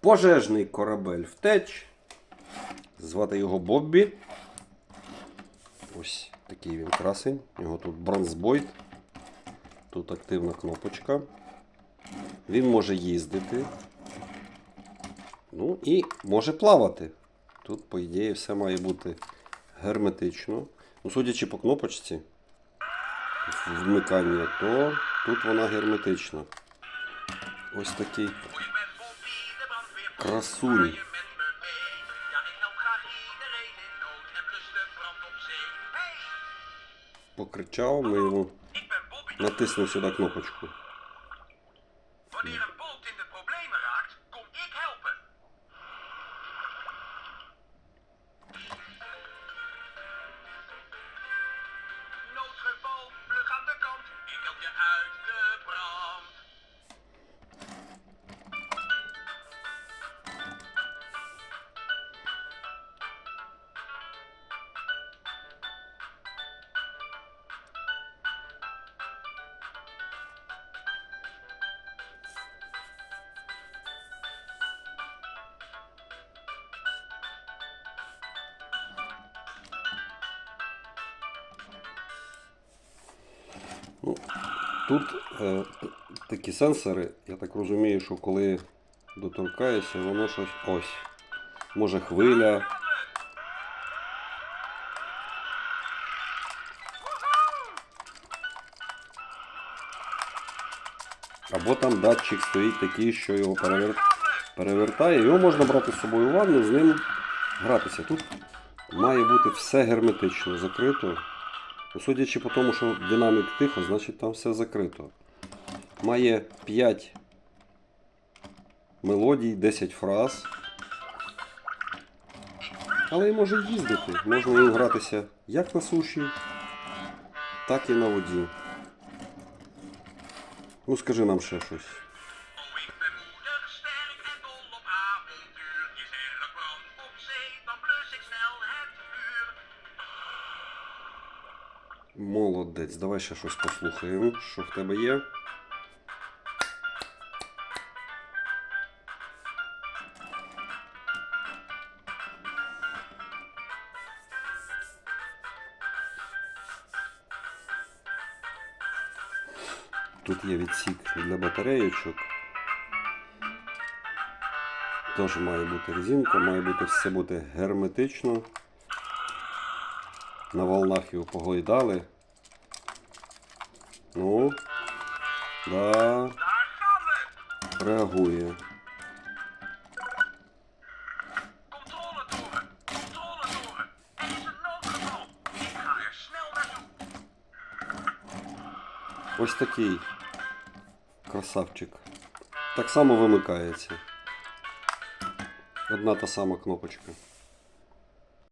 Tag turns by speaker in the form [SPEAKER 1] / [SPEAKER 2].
[SPEAKER 1] Пожежний корабель втеч. Звати його Боббі. Ось такий він красень. У нього тут бронзбойт. Тут активна кнопочка. Він може їздити. Ну і може плавати. Тут, по ідеї, все має бути герметично. Ну, судячи по кнопочці вмикання, то тут вона герметична. Ось такий
[SPEAKER 2] brandweer.
[SPEAKER 1] красунь.
[SPEAKER 2] Je met me mee. Ja, ik help graag iedereen in nood en blus de brand op zee. Hey,
[SPEAKER 1] Покричав, ми йому
[SPEAKER 2] ik ben Bobby. de
[SPEAKER 1] натиснув сюди кнопочку.
[SPEAKER 2] Wanneer een boot in de problemen raakt, kom ik helpen. Noodgeval, plug aan de kant. Ik help je uit de brand.
[SPEAKER 1] Ну, тут е, такі сенсори, я так розумію, що коли доторкаєшся, воно щось ось. Може хвиля. Або там датчик стоїть такий, що його перевер... перевертає. Його можна брати з собою в ванну, з ним гратися. Тут має бути все герметично закрито. Ну, Судячи по тому, що динамік тихо, значить там все закрито. Має 5 мелодій, 10 фраз. Але і може їздити. Можна їм гратися як на суші, так і на воді. Ну, скажи нам ще щось.
[SPEAKER 2] Oh,
[SPEAKER 1] Молодець, давай ще щось послухаємо, що в тебе є. Тут є відсік для батареєчок. Теж має бути резинка, має бути все бути герметично. На волнах його погойдали. Ну, да, реагує. Ось такий красавчик. Так само вимикається. Одна та сама кнопочка.